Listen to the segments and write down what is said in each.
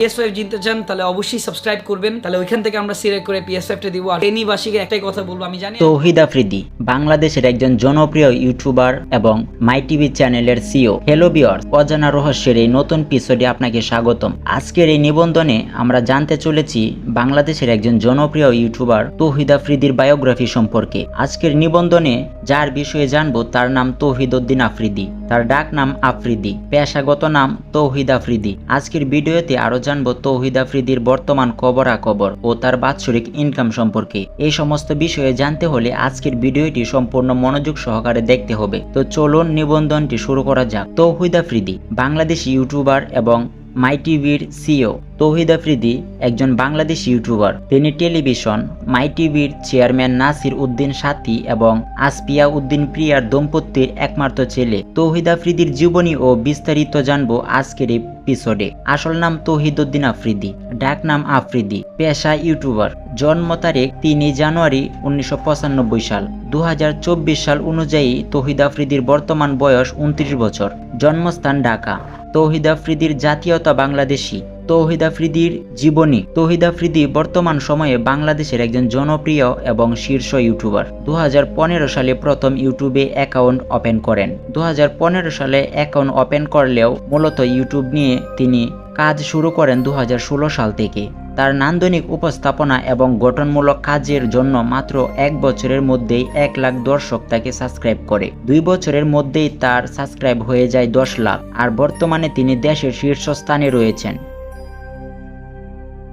PS five চান, তাহলে অবশ্যই সাবস্ক্রাইব করবেন। তাহলে ওইখান থেকে আমরা সিলেক্ট করে পিএস ফাইভটা দিব। আর এনিবাসীকে একটাই কথা বলব, আমি জানি তৌহিদ আফ্রিদি, বাংলাদেশের একজন জনপ্রিয় ইউটিউবার এবং মাই টিভি চ্যানেলের সিও হ্যালো বিয়ার্স অজানা রহস্যের এই নতুন পিসোডে আপনাকে স্বাগতম। আজকের এই নিবন্ধনে আমরা জানতে চলেছি বাংলাদেশের একজন জনপ্রিয় ইউটিউবার তৌহিদ আফ্রিদির বায়োগ্রাফি সম্পর্কে। আজকের নিবন্ধনে যার বিষয়ে জানব তার নাম তৌহিদ উদ্দিন আফ্রিদি। তার ডাক নাম আফ্রিদি, পেশাগত নাম তৌহিদ আফ্রিদি। আজকের ভিডিওতে আরও জানব তৌহিদ আফ্রিদির বর্তমান খবরাখবর ও তার বাৎসরিক ইনকাম সম্পর্কে। এই সমস্ত বিষয়ে জানতে হলে আজকের ভিডিওটি সম্পূর্ণ মনোযোগ সহকারে দেখতে হবে। তো চলুন নিবন্ধনটি শুরু করা যাক। তৌহিদ আফ্রিদি, বাংলাদেশ ইউটিউবার এবং মাই টিভির সিও তৌহিদ আফ্রিদি একজন বাংলাদেশি ইউটিউবার। তিনি টেলিভিশন, মাই টিভির চেয়ারম্যান নাসির উদ্দিন সাথী এবং আসপিয়া উদ্দিন প্রিয়ার দম্পতির একমাত্র ছেলে। তৌহিদ আফ্রিদির জীবনী ও বিস্তারিত জানব আজকের এপিসোডে আসল নাম তৌহিদ উদ্দিন আফ্রিদি ডাক নাম আফ্রিদি, পেশা ইউটিউবার। জন্ম তারিখ তিনই জানুয়ারি উনিশশো পঁচানব্বই সাল। দু হাজার চব্বিশ সাল অনুযায়ী তৌহিদ আফ্রিদির বর্তমান বয়স উনত্রিশ বছর। জন্মস্থান ঢাকা। তৌহিদ আফ্রিদির জাতীয়তা বাংলাদেশি। তৌহিদ আফ্রিদির জীবনী। তৌহিদ আফ্রিদি বর্তমান সময়ে বাংলাদেশের একজন জনপ্রিয় এবং শীর্ষ ইউটিউবার। দু হাজার পনেরো সালে প্রথম ইউটিউবে অ্যাকাউন্ট ওপেন করেন। দু হাজার পনেরো সালে অ্যাকাউন্ট ওপেন করলেও মূলত ইউটিউব নিয়ে তিনি কাজ শুরু করেন দু হাজার ষোলো সাল থেকে। তার নান্দনিক উপস্থাপনা এবং গঠনমূলক কাজের জন্য মাত্র এক বছরের মধ্যেই এক লাখ দর্শক তাকে সাবস্ক্রাইব করে। দুই বছরের মধ্যেই তার সাবস্ক্রাইব হয়ে যায় দশ লাখ। আর বর্তমানে তিনি দেশের শীর্ষস্থানে রয়েছেন।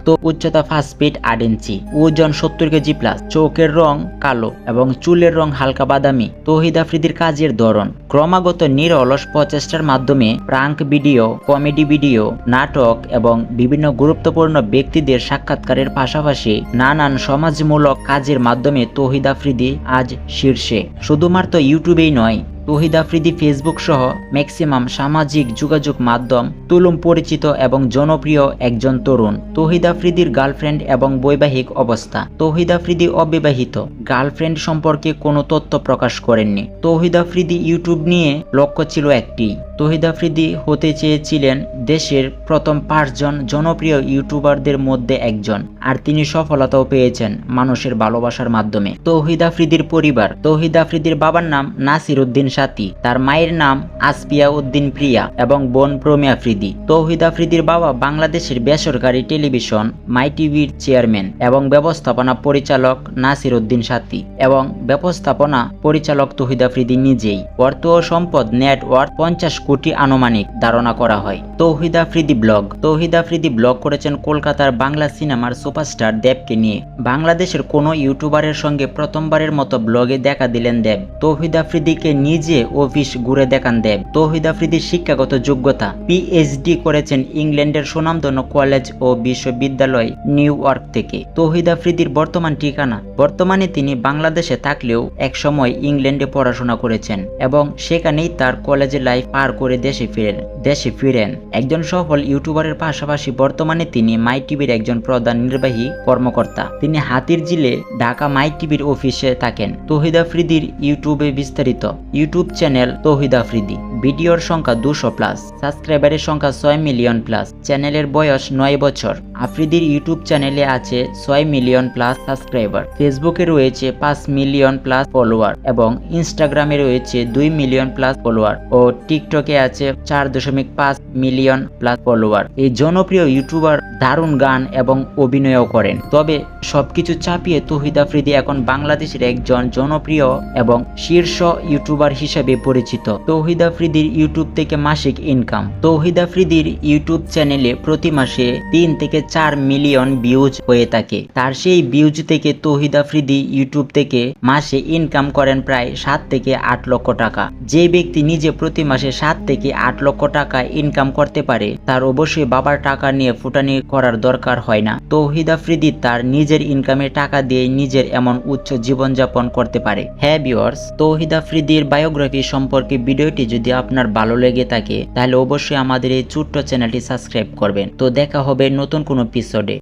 তো উচ্চতা ফার্স্ট ফিট আট ইঞ্চি। ওজন সত্তর কেজি প্লাস চোখের রং কালো এবং চুলের রং হালকা বাদামি। তৌহিদ আফ্রিদির কাজের ধরন। ক্রমাগত নিরলস প্রচেষ্টার মাধ্যমে প্রাঙ্ক ভিডিও, কমেডি ভিডিও, নাটক এবং বিভিন্ন গুরুত্বপূর্ণ ব্যক্তিদের সাক্ষাৎকারের পাশাপাশি নানান সমাজমূলক কাজের মাধ্যমে তৌহিদ আফ্রিদি আজ শীর্ষে। শুধুমাত্র ইউটিউবেই নয় তহিদ আফ্রিদি ফেসবুক সহ ম্যাক্সিমাম সামাজিক যোগাযোগ মাধ্যম, তুলুম পরিচিত এবং জনপ্রিয় একজন তরুণ। তহিদ আফ্রিদির গার্লফ্রেন্ড এবং বৈবাহিক অবস্থা। তহিদ আফ্রিদি অবিবাহিত। গার্লফ্রেন্ড সম্পর্কে কোনো তথ্য প্রকাশ করেননি। তহিদ আফ্রিদি ইউটিউব নিয়ে লক্ষ্য ছিল একটি। তহিদ আফ্রিদি হতে চেয়েছিলেন দেশের প্রথম পাঁচজন জনপ্রিয় ইউটিউবারদের মধ্যে একজন, আর তিনি সফলতাও পেয়েছেন মানুষের ভালোবাসার মাধ্যমে। তৌহিদ আফ্রিদির পরিবার। তৌহিদ আফ্রিদির বাবার নাম নাসির উদ্দিন সাথী। তার মায়ের নাম আসপিয়া উদ্দিন প্রিয়া এবং বোন প্রমি আফ্রিদি তৌহিদ আফ্রিদির বাবা বাংলাদেশের বেসরকারি টেলিভিশন মাই টিভির চেয়ারম্যান এবং ব্যবস্থাপনা পরিচালক নাসির উদ্দিন সাথী এবং ব্যবস্থাপনা পরিচালক তৌহিদ আফ্রিদি নিজেই। অর্থ ও সম্পদ নেটওয়ার্ক পঞ্চাশ কোটি আনুমানিক ধারণা করা হয়। তৌহিদ আফ্রিদি ব্লগ। তৌহিদ আফ্রিদি ব্লগ করেছেন কলকাতার বাংলা সিনেমার সুপারস্টার দেবকে নিয়ে। বাংলাদেশের কোনো ইউটিউবারের সঙ্গে প্রথমবারের মতো ব্লগে দেখা দিলেন দেব। তৌহিদ আফ্রিদিকে নিজে অফিস ঘুরে দেখান দেব। তৌহিদ আফ্রিদির শিক্ষাগত যোগ্যতা। পিএইচডি করেছেন ইংল্যান্ডের সুনামধন্য কলেজ ও বিশ্ববিদ্যালয় নিউ ইয়র্ক থেকে। তৌহিদ আফ্রিদির বর্তমান ঠিকানা। বর্তমানে তিনি বাংলাদেশে থাকলেও একসময় ইংল্যান্ডে পড়াশোনা করেছেন এবং সেখানেই তার কলেজের লাইফ পার করে দেশে ফিরেন দেশে ফিরেন। একজন সফল ইউটিউবারের পাশাপাশি বর্তমানে তিনি মাই টিভির একজন প্রধান নির্বাহী কর্মকর্তা। তিনি হাতির জিলে ঢাকা মাই টিভির অফিসে থাকেন। তৌহিদ আফ্রিদির ইউটিউবে বিস্তারিত। YouTube channel Touhid Afridi. ভিডিওর সংখ্যা দুশো প্লাস। সাবস্ক্রাইবারের সংখ্যা ছয় মিলিয়ন প্লাস। চ্যানেলের বয়স নয় বছর। আফ্রিদির ইউটিউব চ্যানেলে আছে ছয় মিলিয়ন প্লাস সাবস্ক্রাইবার। ফেসবুকে রয়েছে পাঁচ মিলিয়ন প্লাস ফলোয়ার এবং ইনস্টাগ্রামে রয়েছে দুই মিলিয়ন প্লাস ফলোয়ার ও টিকটকে আছে চার দশমিক পাঁচ মিলিয়ন প্লাস ফলোয়ার। এই জনপ্রিয় ইউটিউবার দারুণ গান এবং অভিনয়ও করেন। তবে সবকিছু চাপিয়ে তৌহিদ আফ্রিদি এখন বাংলাদেশের একজন জনপ্রিয় এবং শীর্ষ ইউটিউবার হিসেবে পরিচিত। তৌহিদ আফ্রিদির ইউটিউব থেকে মাসিক ইনকাম। তৌহিদ আফ্রিদির ইউটিউব চ্যানেলে প্রতি মাসে তিন থেকে চার মিলিয়ন ভিউজ হয়ে থাকে। তার সেই ভিউজ থেকে তৌহিদ আফ্রিদি ইউটিউব থেকে মাসে ইনকাম করেন প্রায় সাত থেকে আট লক্ষ টাকা। যে ব্যক্তি নিজে প্রতি মাসে সাত থেকে আট লক্ষ টাকা ইনকাম করতে পারে, তার অবশ্যই বাবার টাকা নিয়ে ফুটানি করার দরকার হয় না। তৌহিদ আফ্রিদি তার নিজের ইনকামের টাকা দিয়ে নিজের এমন উচ্চ জীবনযাপন করতে পারে। হ্যাঁ বিওর্স তৌহিদ আফ্রিদির বায়োগ্রাফি সম্পর্কে ভিডিওটি যদি আপনার ভালো লেগে থাকে, তাহলে অবশ্যই আমাদের এই ছোট্ট চ্যানেলটি সাবস্ক্রাইব করবেন। তো দেখা হবে নতুন কোনো এপিসোডে